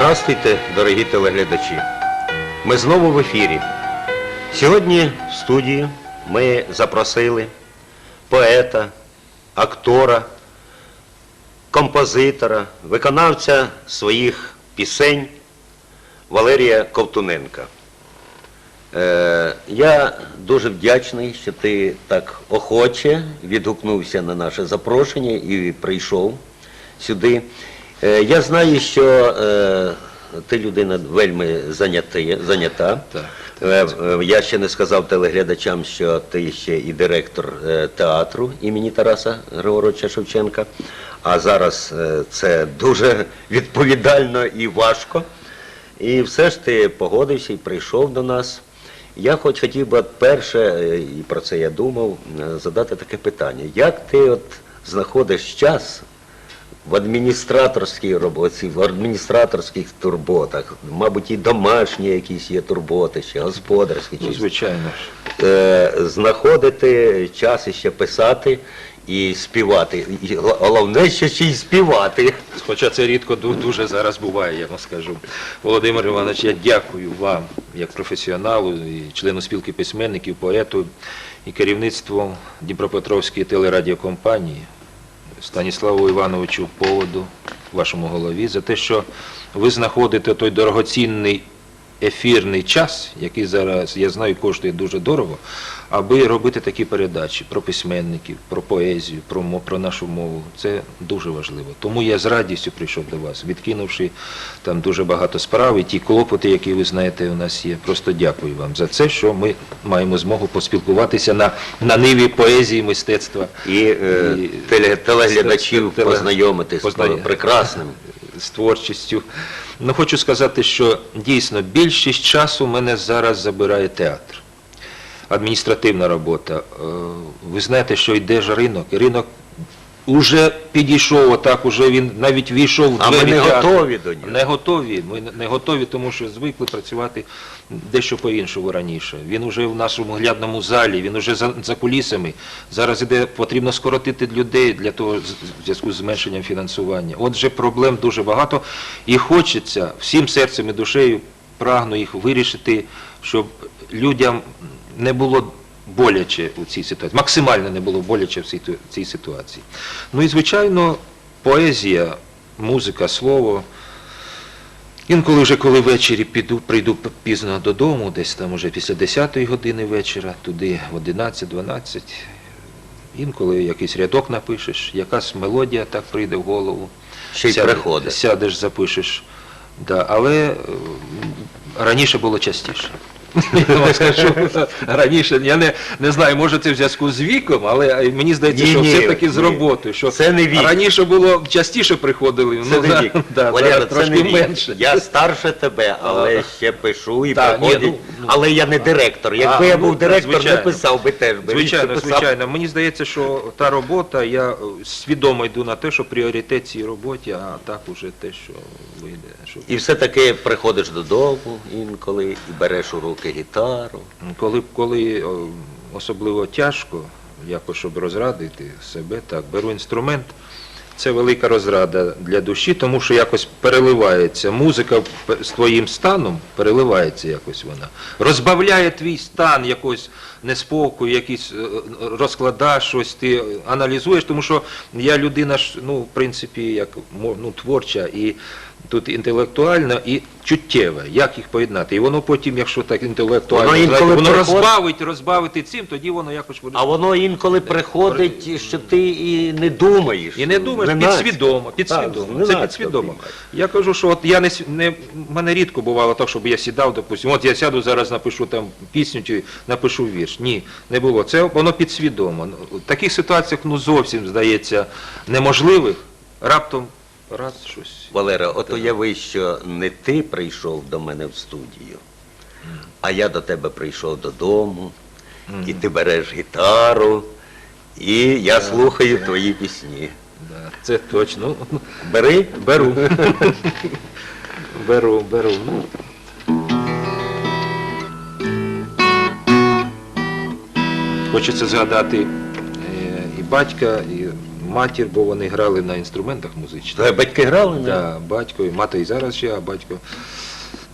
Здравствуйте, дорогі телеглядачі. Ми знову в ефірі. Сьогодні в студію ми запросили поета, актора, композитора, виконавця своїх пісень Валерія Ковтуненка. Е, я дуже вдячний, що ти так охоче відгукнувся на наше запрошення і прийшов сюди. Е, я знаю, що е, ти людина вельми зайнята. Так, Е, Я ще не сказав телеглядачам, що ти ще і директор театру імені Тараса Григоровича Шевченка. А зараз це дуже відповідально і важко. І все ж ти погодився і прийшов до нас. Я хоч хотів би от перше, і про це я думав, задати таке питання. Як ти от знаходиш час в адміністраторській роботі, в адміністраторських турботах, мабуть, і домашні якісь є турботи, ще господарські, Ну, чи звичайно ж. е, знаходити час іще писати і співати. І головне, що ще й співати. Хоча це рідко дуже зараз буває, я вам скажу. Володимир Іванович, я дякую вам, як професіоналу, і члену спілки письменників, поету і керівництву Дніпропетровської телерадіокомпанії Станіславу Івановичу Поводу, вашому голові, за те, що ви знаходите той дорогоцінний ефірний час, який зараз, я знаю, коштує дуже дорого, аби робити такі передачі про письменників, про поезію, про, про нашу мову. Це дуже важливо. Тому я з радістю прийшов до вас, відкинувши там дуже багато справ і ті клопоти, які ви знаєте, у нас є. Просто дякую вам за це, що ми маємо змогу поспілкуватися на, на ниві поезії, мистецтва. І, е, І- теле- телеглядачів Теле- познайомити з познай- прекрасним. з творчістю. Ну, хочу сказати, що дійсно більшість часу мене зараз забирає театр. Адміністративна робота. Е, Ви знаєте, що йде ж ринок, і ринок уже підійшов, отак, уже він навіть війшов в А ми не готові до нього. Не готові. Ми не готові, тому що звикли працювати дещо по-іншому раніше. Він уже в нашому глядному залі, він уже за, за кулісами. Зараз іде, потрібно скоротити людей для того, в зв'язку з зменшенням фінансування. Отже, проблем дуже багато. І хочеться всім серцем і душею прагну їх вирішити, щоб людям не було боляче у цій ситуації, максимально не було боляче в цій, ту- цій ситуації. Ну і звичайно, поезія, музика, слово. Інколи вже коли ввечері піду, прийду пізно додому, десь там уже після 10-ї години вечора, туди в 11-12, інколи якийсь рядок напишеш, якась мелодія так прийде в голову. Ще й Сяде- приходить. Сядеш, запишеш. Да, але раніше було частіше. Я вам скажу, раніше, я не, не знаю, може це в зв'язку з віком, але мені здається, Ні, що ні, все-таки з ні. роботою. Що Це не вік. Раніше було частіше приходили, Це ну, не вік. да, Валера, зараз це трошки не вік. менше. Я старше тебе, але ще пишу і Так, ні, приходять. ну, ну. Але я не директор. Якби я ну, був директор, звичайно. не писав би теж. би Звичайно, писав. звичайно. Мені здається, що та робота, я е, свідомо йду на те, що пріоритет цій роботі, а так уже те, що вийде. Що... І все-таки приходиш додому інколи і береш у руки гітару. Коли, коли особливо тяжко, якось щоб розрадити себе, так, беру інструмент. Це велика розрада для душі, тому що якось переливається. Музика з твоїм станом переливається якось вона. Розбавляє твій стан якось неспокою, якийсь е, розкладаєш щось, ти аналізуєш, тому що я людина ж, ну, в принципі, як ну, творча і тут інтелектуальна і чуттєва. Як їх поєднати? І воно потім, якщо так інтелектуально, Воно знаєте, воно розбавить, розбавити цим, тоді воно якось буде. А воно інколи приходить, що ти і не думаєш. І не думаєш, Зненацька. підсвідомо, підсвідомо. Так, це підсвідомо. Я кажу, що от я не, не мене рідко бувало так, щоб я сідав, допустимо, от я сяду зараз, напишу там пісню чи напишу вірш. Ні, не було. Це воно підсвідомо. Ну, В таких ситуаціях ну зовсім здається неможливих. Раптом раз щось. Валера, от уяви, що не ти прийшов до мене в студію, а я до тебе прийшов додому, і ти береш гітару, і я слухаю твої пісні. Да, це точно. Ну, Бери, Беру. беру, беру. Хочеться згадати е, і батька, і матір, бо вони грали на інструментах музичних. Батьки грали? Так, Да, батько, і мати і зараз ще, а батько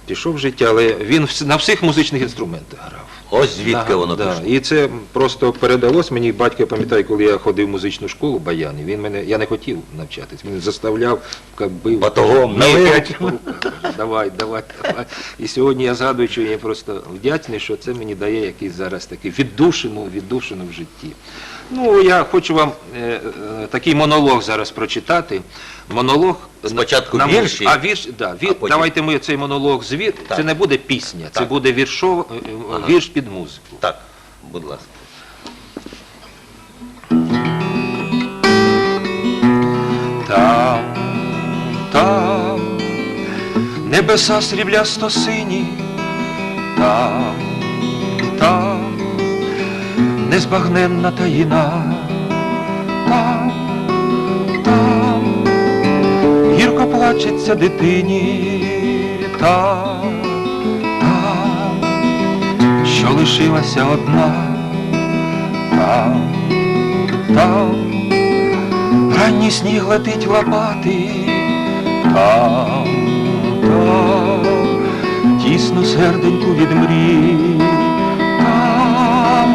пішов в життя, але він на всіх музичних інструментах грав. Ось звідки Да, воно да. пішло. І це просто передалось мені. Батько, я пам'ятаю, коли я ходив в музичну школу Баяни, він мене, я не хотів навчатись, він заставляв, як бив. Батогом. Давай, давай, давай. І сьогодні я згадую, що я просто вдячний, що це мені дає якийсь зараз такий віддушину, віддушину в житті. Ну, я хочу вам е, е, такий монолог зараз прочитати. Монолог Спочатку на- вірші, А вірш, да, вір, а потім- давайте ми цей монолог звір. Так. Це не буде пісня, це Так. буде віршов, е, е, Ага. вірш під музику. Так, будь ласка. Там, там, небеса сріблясто сині, там, там, незбагненна таїна, плачеться дитині, там, там, що лишилася одна, там, там. Ранній сніг летить лопати, там, там, тісно серденьку від мрій, там,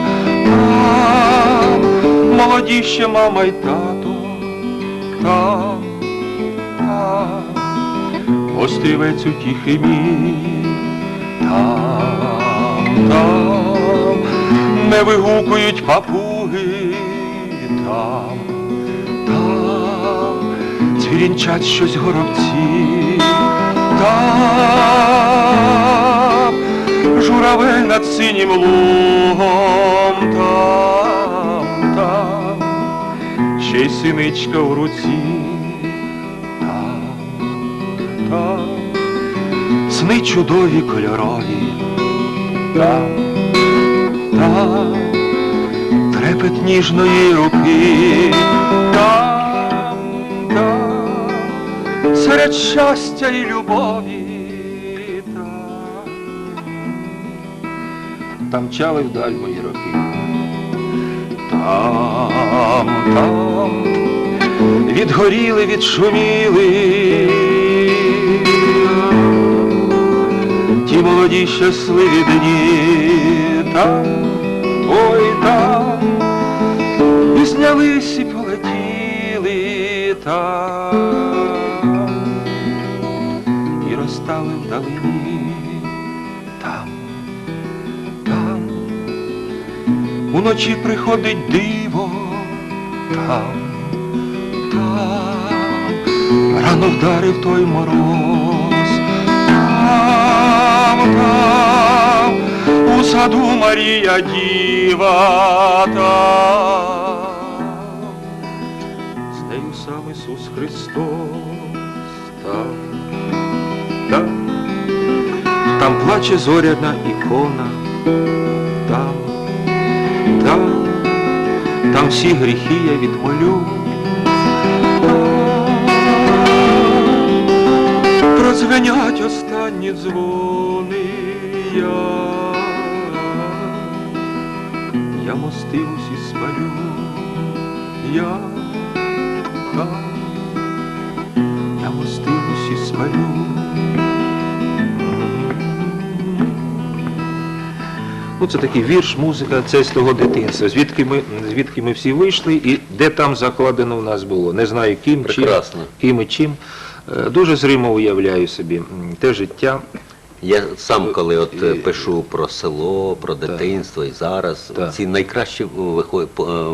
молоді ще мама й тато, острівець утіхи мій, там, там, не вигукують папуги, там там цвірінчать щось горобці, там журавель над синім лугом, там, там, ще й синичка в руці, сни чудові кольорові, там, там трепет ніжної руки, там, там, серед щастя і любові, там, там мчали вдаль мої роки, там, там, відгоріли, відшуміли. Молоді щасливі дні, там, ой там, і знялись і полетіли там, і розстали вдалині, там, там, уночі приходить диво, там, там, рано вдарив той мороз, там, там, у саду Марія Діва там, з нею сам Ісус Христос, там, там, там плаче зоряна ікона, там, там, там всі гріхи я відмолю. Прозвенять останні дзвони я, я мости усі спалю, я, там, я мости усі спалю. Ну, це такий вірш, музика, це з того дитинства. Звідки ми, звідки ми всі вийшли і де там закладено в нас було. Не знаю ким, чим, ким і чим. Е, Дуже зримо уявляю собі те життя. Я сам, коли от е, пишу про село, про дитинство і зараз, Так. ці найкращі е,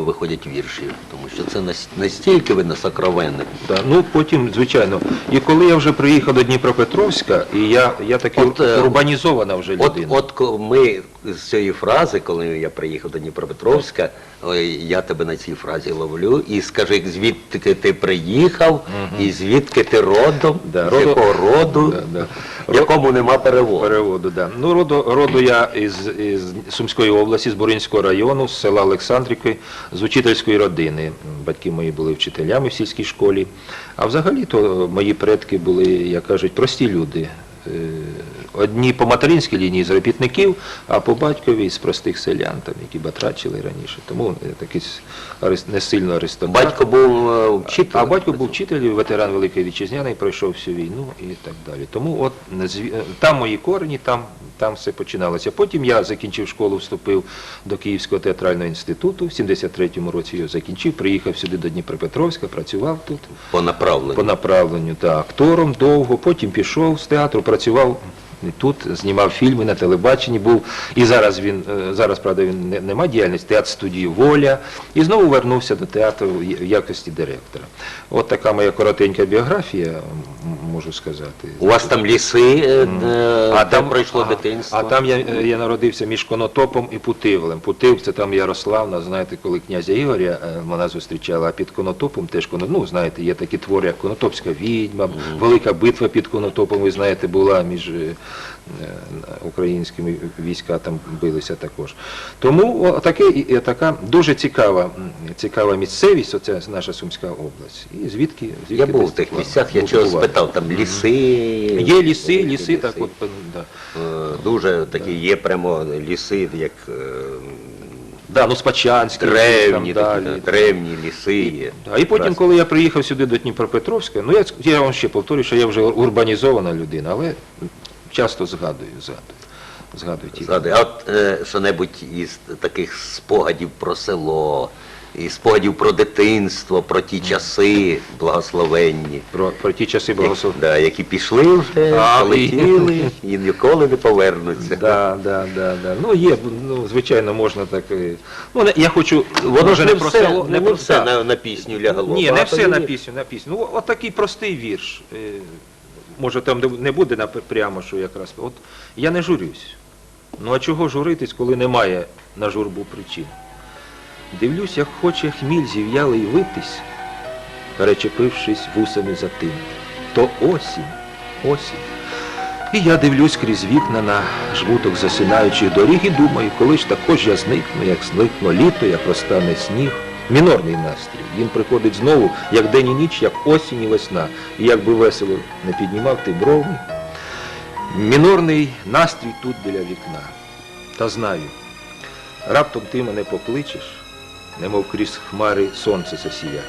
виходять вірші, тому що це настільки видно сокровенне. Да, ну потім, звичайно. І коли я вже приїхав до Дніпропетровська, і я, я таки От, е, урбанізована вже людина. от ми з цієї фрази, коли я приїхав до Дніпропетровська, я тебе на цій фразі ловлю і скажи, звідки ти приїхав, і звідки ти родом, Да, з роду- якого роду, Да, да. в якому нема переводу. Переводу, да. Ну, роду, роду я із, із Сумської області, з Буринського району, з села Олександрівки, з учительської родини. Батьки мої були вчителями в сільській школі. А взагалі то мої предки були, як кажуть, прості люди. Е, одні по материнській лінії з робітників, а по батькові з простих селян, там, які батрачили раніше. Тому я такий не сильно аристократ. Батько був е, вчителем. А батько був вчитель, ветеран Великої Вітчизняної, пройшов всю війну і так далі. Тому от е, там мої корені, там, там все починалося. Потім я закінчив школу, вступив до Київського театрального інституту. В 73-му році його закінчив, приїхав сюди до Дніпропетровська, працював тут По направленню. по направленню та актором довго, потім пішов з театру, працював тут, знімав фільми на телебаченні, був і зараз він е, зараз, правда, він не, нема діяльності, театр студії Воля, і знову вернувся до театру в якості директора. От така моя коротенька біографія, можу сказати. У вас там ліси, е, е, де пройшло а, дитинство. А там я, е, я народився між Конотопом і Путивлем. Путив це там Ярославна, знаєте, коли князя Ігоря вона зустрічала, а під Конотопом теж ну, знаєте, є такі твори, як Конотопська відьма, велика битва під Конотопом, ви знаєте, була між е, українськими війська там билися також. Тому таке, така дуже цікава, цікава місцевість, оця наша Сумська область. І звідки, звідки Я був в тих місцях, я чого спитав, там ліси. Є ліси, ліси, так от, да. Е, Дуже такі є прямо ліси, як е, Да, ну Спачанські, древні, там далі. да, древні ліси є. Да, і потім, коли я приїхав сюди до Дніпропетровська, ну я, я вам ще повторюю, що я вже урбанізована людина, але часто згадую, згадую. Згадую ті. Згадую. А от е, що-небудь із таких спогадів про село, і спогадів про дитинство, про ті часи благословенні. Про, про ті часи благослов... да, які пішли вже, А, полетіли і ніколи не повернуться. Да, да, да, да. Ну є, ну звичайно, можна так. е, Ну не- я хочу, Воно ж не про все, село, не, про- все на, на пісню лягло. Ні, не Багато все на пісню, на пісню. Ну, от такий простий вірш. Е, Може, там не буде прямо, що якраз. От я не журюсь. Ну а чого журитись, коли немає на журбу причин? Дивлюсь, як хоче хміль зів'ялий витись, перечепившись вусами за тим. То осінь, осінь. І я дивлюсь крізь вікна на жмуток засинаючих доріг і думаю, коли ж також я зникну, як зникну літо, як розтане сніг. Мінорний настрій. Він приходить знову, як день і ніч, як осінь і весна. І як би весело не піднімав ти брови. Мінорний настрій тут біля вікна. Та знаю, раптом ти мене покличеш, немов крізь хмари сонце засія.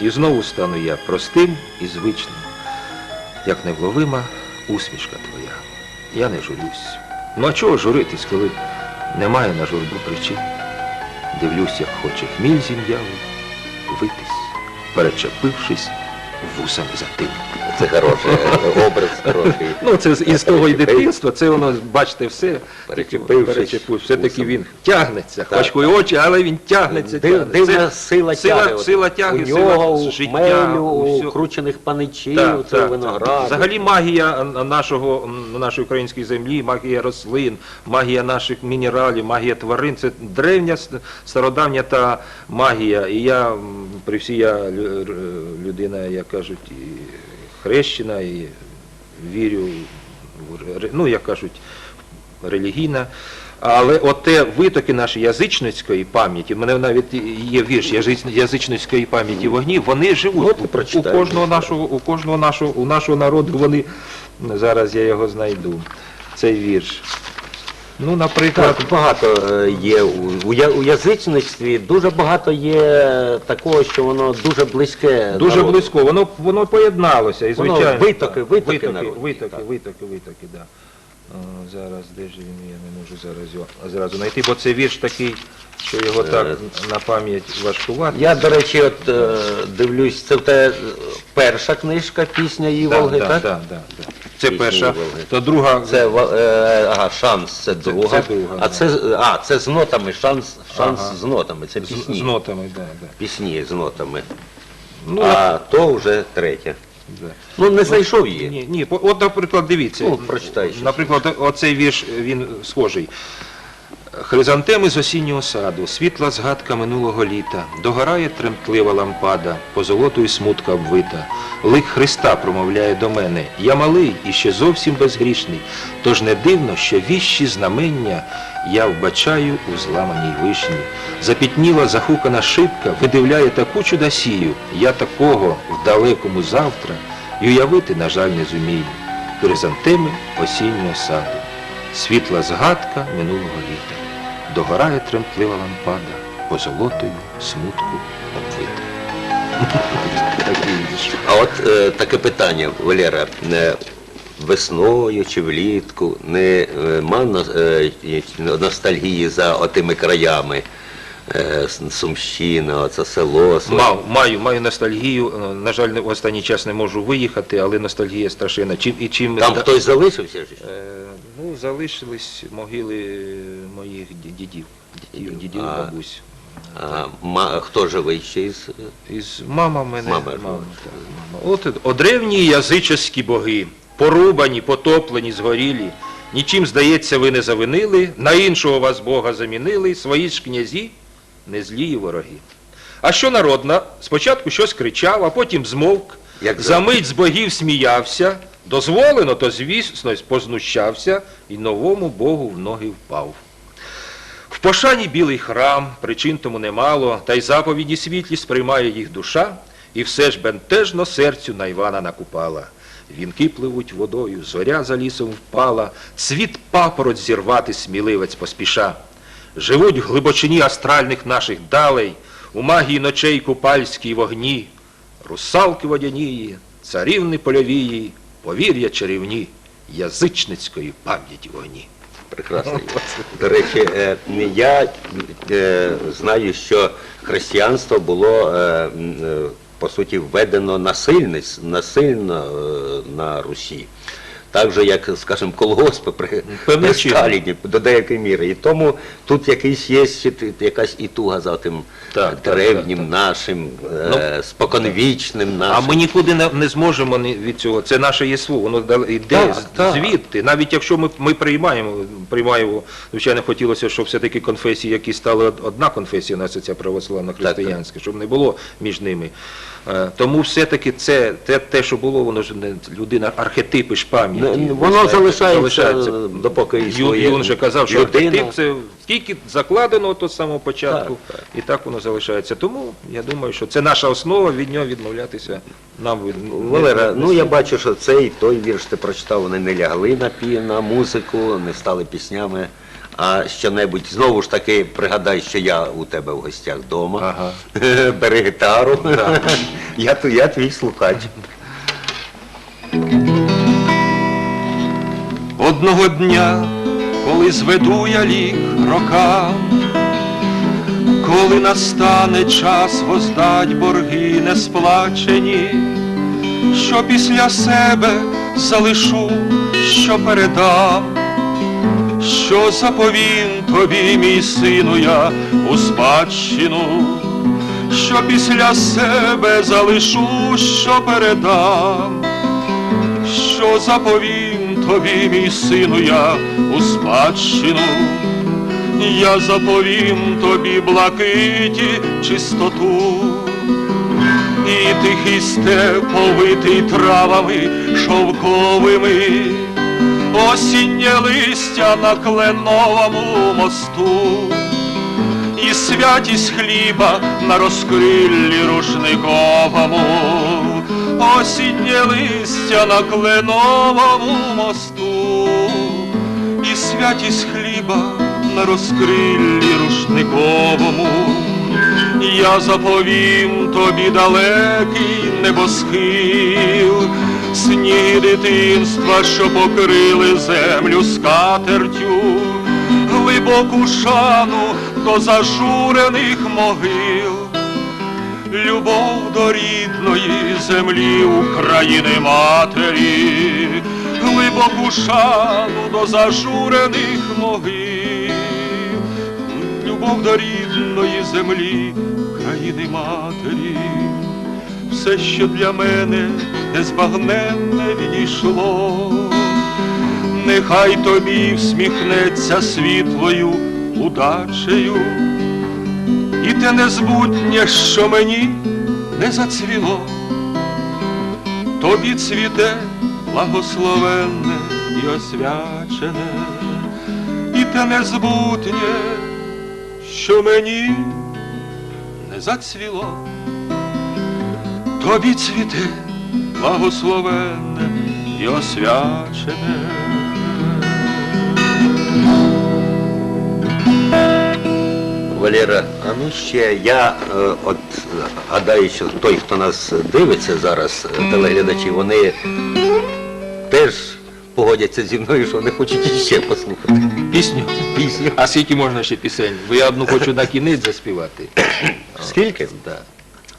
І знову стану я простим і звичним, як невловима усмішка твоя. Я не журюсь. Ну а чого журитись, коли немає на журбу причин? Дивлюсь, як хоче хміль зім'ялий, витись, перечепившись вусами за тим. Це хороший е, образ, хороший. Ну, це з- із того і дитинства, це воно, бачите, все. Перечепив. Все-таки він тягнеться, хоч і очі, але він тягнеться. Дивна Це- сила сила- тяги. сила тяги, у сила нього, у життя, у у кручених паничів, Так, цього винограду. Взагалі магія нашого, нашої української землі, магія рослин, магія наших мінералів, магія тварин це древня стародавня та магія. І я при всій я людина, як кажуть, і хрещена, і вірю, ну як кажуть, релігійна. Але от те витоки нашої язичницької пам'яті, в мене навіть є вірш язич- язичницької пам'яті вогні, вони живуть у, у кожного нашого, у кожного нашого, у нашого народу вони зараз я його знайду. Цей вірш. Ну, наприклад, Так, багато е, є у, у, я- у язичництві, дуже багато є такого, що воно дуже близьке. дуже народу. близько, воно, воно поєдналося, і Воно звичайно. витоки, витоки витоки, народні, витоки, так. витоки, витоки, да. Зараз, де ж він, я не можу зараз його зразу знайти, бо це вірш такий, що його так Е, на пам'ять важкувати. Я, до речі, от е, дивлюсь, це те перша книжка, пісня її Да, Волги, да, так? да, да, да. Це перша, то друга. Це ва- е, ага, шанс, це друга. це друга, а да. це а, це з нотами, шанс, шанс Ага. з нотами, це з, пісні. з нотами, да, да. Пісні з нотами. Ну, а то вже третя. Ну не знайшов її. Ні, ні, от, наприклад, дивіться. Ну, прочитай. Наприклад, оцей вірш, він схожий. Хризантеми з осіннього саду, світла згадка минулого літа, догорає тремтлива лампада, позолотою смутка обвита. Лик Христа промовляє до мене, я малий і ще зовсім безгрішний, тож не дивно, що віщі знамення я вбачаю у зламаній вишні. Запітніла захукана шибка, видивляє таку чудосію, я такого в далекому завтра й уявити, на жаль, не зумію. хризантеми осіннього саду, світла згадка минулого літа, догорає тремтлива лампада, позолотою смутку обвита. А от е, таке питання, Валера. Весною чи влітку не е, ма на- е, ностальгії за отими краями? Е, Сумщина, оце село. Мав, маю, маю ностальгію. На жаль, в останній час не можу виїхати, але ностальгія страшенна. Чим і чим Там да- хтось залишився? Е, ну, залишились могили моїх ді- дідів, дідів, дідів А. бабусь. А, ма, хто живий ще із? Із мама мене. Мама, мама, так, мама. От о древні язичські боги, порубані, потоплені, згорілі. Нічим, здається, ви не завинили, на іншого вас Бога замінили, свої ж князі, не злії вороги. А що народна? Спочатку щось кричав, а потім змовк, Як за мить з богів сміявся, дозволено, то звісно познущався, і новому Богу в ноги впав. В пошані білий храм, причин тому немало, та й заповіді світлі сприймає їх душа, і все ж бентежно серцю на Івана накупала. Вінки пливуть водою, зоря за лісом впала, цвіт папороть зірвати сміливець поспіша. Живуть в глибочині астральних наших далей, у магії ночей купальській вогні, русалки водянії, царівни польовії, повір'я чарівні, язичницької пам'яті вогні. Прекрасно. До речі, е, я е, знаю, що християнство було е, по суті введено насильно е, на Русі. Так же, як, скажімо, колгоспи при, при. Сталіні до деякої міри. І тому тут якийсь є якась і туга за тим Так, древнім так, так. нашим, е, споконвічним нашим. А ми нікуди не, не зможемо від цього. Це наше єство, воно йде Так, з- так. звідти. Навіть якщо ми, ми приймаємо, приймаємо, звичайно, хотілося, щоб все-таки конфесії, які стали одна конфесія, у нас ця православна християнська, щоб не було між ними. Е, Тому все-таки це те, те, що було, воно ж не людина, архетипи ж пам'яті. Воно знаєте, залишається, допоки існує Юн же казав, що людина. архетип це скільки закладено то з самого початку, Так, так. і так воно залишається. Тому я думаю, що це наша основа, від нього відмовлятися нам від Валера, ну я бачу, що цей той вірш ти прочитав, вони не лягли на пі на музику, не стали піснями. А що-небудь, знову ж таки, пригадай, що я у тебе в гостях вдома. Ага. Бери гітару. Да. я, я твій слухач. Одного дня, коли зведу я лік рокам, коли настане час воздать борги не сплачені, що після себе залишу, що передам, що заповім тобі, мій сину, я у спадщину, що після себе залишу, що передам що заповім тобі, мій сину, я у спадщину, я заповім тобі блакиті чистоту, і тихий степ повитий травами шовковими, осіннє листя на кленовому мосту, і святість хліба на розкриллі рушниковому, осіннє листя на кленовому мосту, і святість хліба на розкриллі рушниковому. Я заповім тобі далекий небосхил, сніги дитинства, що покрили землю скатертю, глибоку шану до зажурених могил, любов до рідної землі України матері, глибоку шану до зажурених могил, любов до рідної землі, країни матері, все, що для мене незбагненне відійшло, нехай тобі всміхнеться світлою удачею, і те незбутнє, що мені не зацвіло, тобі цвіте благословенне і освячене, і те незбутнє, що мені не зацвіло, тобі цвіте благословенне і освячене. Валера, а ну ще я е, от гадаю, що той, хто нас дивиться зараз, е, телеглядачі, вони теж погодяться зі мною, що вони хочуть іще послухати Пісню? пісню. А скільки можна ще пісень? Бо я одну хочу на кінець заспівати. Скільки? Да.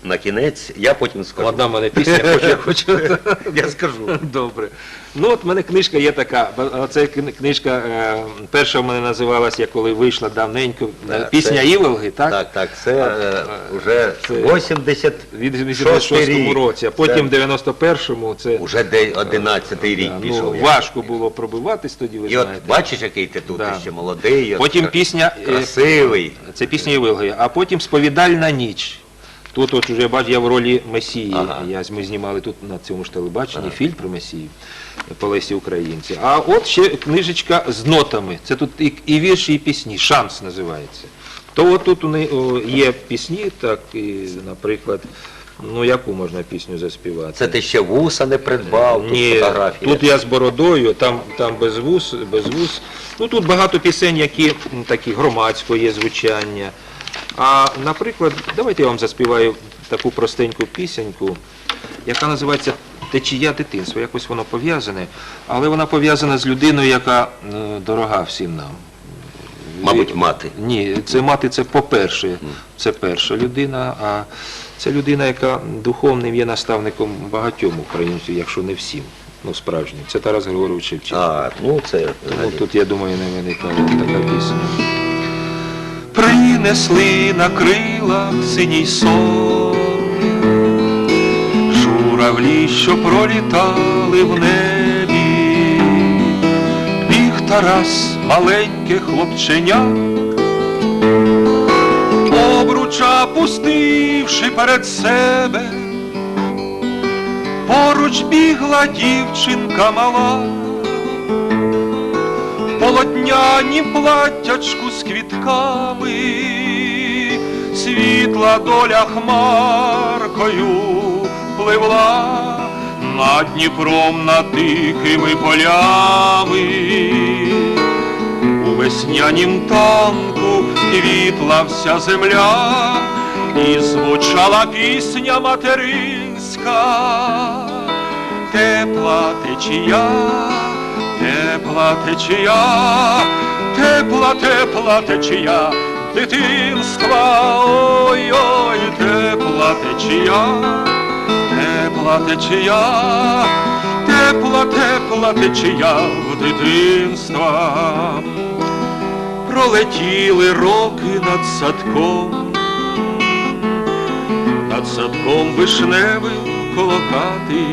На кінець я потім скажу. Одна в мене пісня, я хочу, я хочу. Я скажу. Добре. Ну от в мене книжка є така. Це кни- книжка, е, перша в мене називалась, я коли вийшла давненько, е, Так, пісня це- Іволги, так? Так, так, це е, вже Це 80 Від 86 рік. році, а потім в 91-му це Уже де 11 рік да, ну, пішов. я. важко було пробиватись тоді, ви І от знаєте. бачиш, який ти тут Да. ще молодий, от Потім так пісня е, красивий. Це пісня Євилгія, а потім сповідальна ніч. Тут от уже бачу, я в ролі Месії. Ага. Я, ми знімали тут на цьому ж телебаченні фільм про Месію по Лесі Українці. А от ще книжечка з нотами. Це тут і, і вірші, і пісні. Шанс називається. То от тут у неї є пісні, так, і, наприклад, ну яку можна пісню заспівати? Це ти ще вуса не придбав, тут Ні, фотографії. тут я з бородою, там, там без вус, без вус. Ну тут багато пісень, які такі громадського є звучання. А, наприклад, давайте я вам заспіваю таку простеньку пісеньку, яка називається Течія дитинства. Якось воно пов'язане, але вона пов'язана з людиною, яка е, дорога всім нам. Мабуть, мати. Ні, це мати це по-перше, це перша людина, а це людина, яка духовним є наставником багатьом українців, якщо не всім. Ну, справжнім. Це Тарас Григорович Шевченко. А, ну це Ну, тут, я думаю, не виникала така пісня. Принесли на крилах синій сон, журавлі, що пролітали в небі, біг Тарас, маленьке хлопченя, обруча пустивши перед себе, поруч бігла дівчинка мала полотнянім платтячку з квітками, світла доля хмаркою пливла над Дніпром над тихими полями. У веснянім танку квітла вся земля, і звучала пісня материнська, тепла течія, тепла течія, тепла, тепла течія, дитинства, ой-ой, тепла течія, тепла течія, тепла, тепла течія в дитинства. Пролетіли роки над садком, над садком вишневим колокати.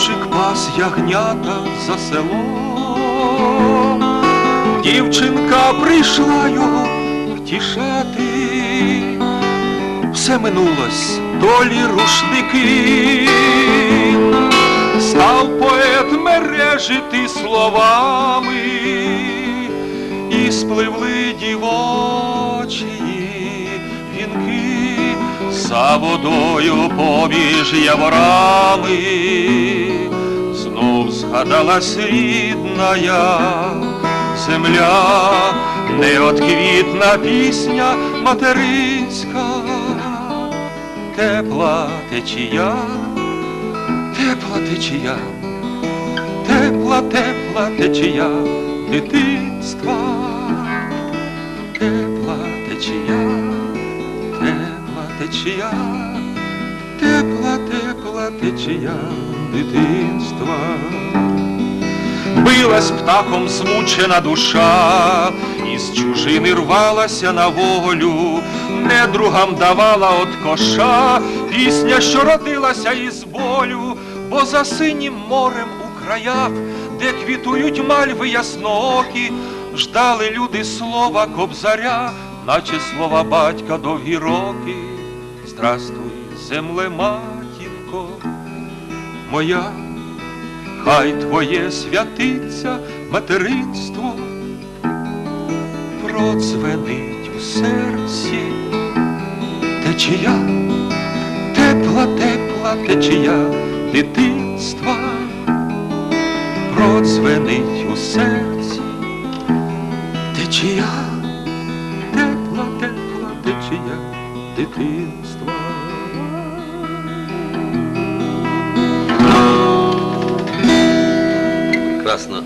Хлопчик пас ягнята за селом, дівчинка прийшла його втішати, все минулось, долі рушники, став поет мережити словами, і спливли дівочі вінки. За водою поміж яворами, знов згадалась рідна земля, неотквітна пісня материнська, тепла течія, тепла течія, тепла, тепла течія дитинства, тепла течія тепла течія, тепла, тепла течія дитинства. Билась птахом змучена душа, із чужини рвалася на волю, недругам давала от коша, пісня, що родилася із болю, бо за синім морем у краях, де квітують мальви ясноокі, ждали люди слова кобзаря, наче слова батька довгі роки. Здравствуй, земле матінко моя, хай твоє святиться материнство, продзвенить у серці течія, тепла, тепла течія дитинства. продзвенить у серці течія, тепла, тепла течія дитинства. Прекрасно.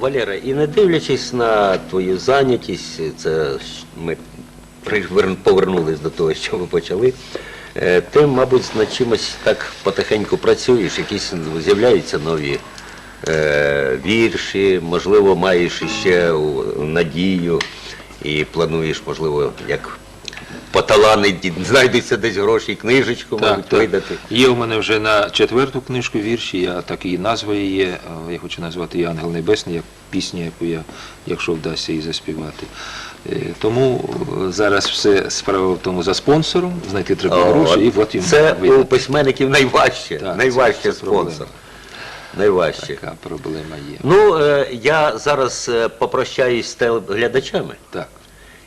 Валера, і не дивлячись на твою зайнятість, це ми повернулись до того, що ви почали. е, Ти, мабуть, над чимось так потихеньку працюєш, якісь з'являються нові е, вірші, можливо, маєш іще у- надію і плануєш, можливо, як поталанить, знайдуться десь гроші, книжечку, мабуть, видати. Є у мене вже на четверту книжку вірші, я так назва її, е, я хочу назвати її Ангел Небесний, як пісня, яку я, якщо вдасться її заспівати. Е, Тому е, зараз все справа в тому за спонсором, знайти треба О, гроші, і от їм це у письменників найважче, Так, найважче це- це спонсор. проблема. Найважче. Така проблема є. Ну, е, я зараз попрощаюсь з телеглядачами Так.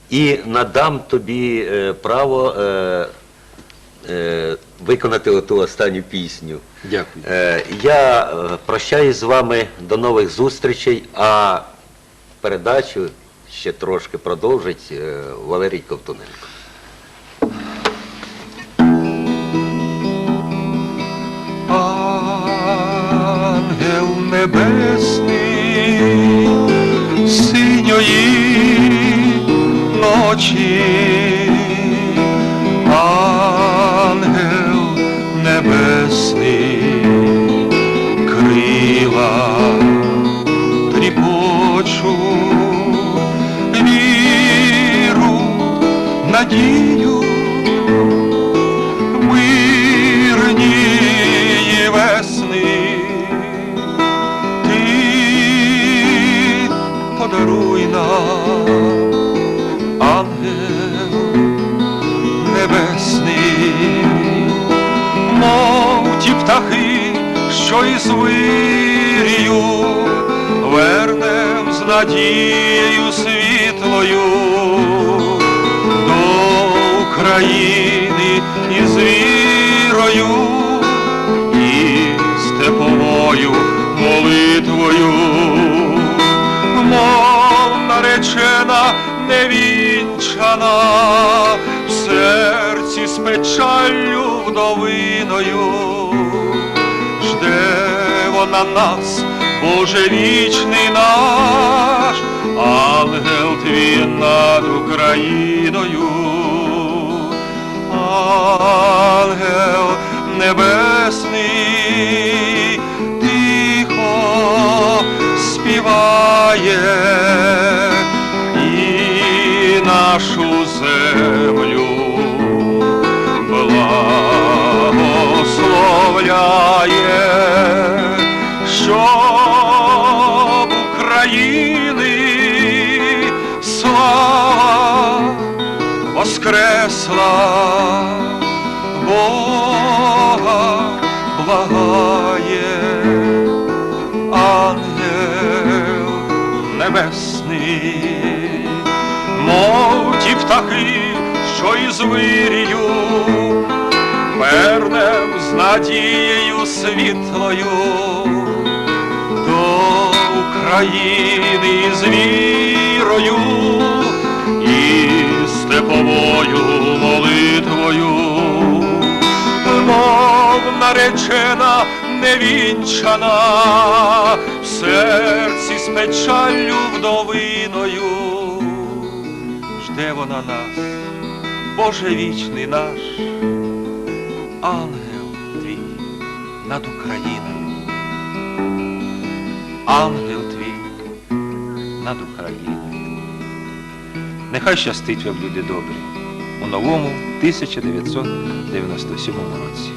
І надам тобі е, право е, е, виконати оту останню пісню. Дякую. Е, я е, прощаюсь з вами до нових зустрічей, а передачу ще трошки продовжить е, Валерій Ковтуненко. Ангел небесний синьої ночі, ангел небесний крила тріпочу віру, надію вирію, вернем з надією світлою до України і з вірою, і степовою молитвою, мов наречена невінчана, в серці з печаллю вдовиною, вона нас, Боже вічний наш, ангел твій над Україною, ангел небесний, тихо співає і нашу землю благословляє, воскресла, Бога благає, ангел небесний, мов ті птахи, що із вирію, вернем з надією світлою до України з вірою і степовою молитвою, мов наречена невінчана, в серці з печаллю вдовиною, жде вона нас, Боже вічний наш, ангел твій над Україною, ангел твій над Україною. Нехай щастить вам, люди добрі, у новому 1997 році.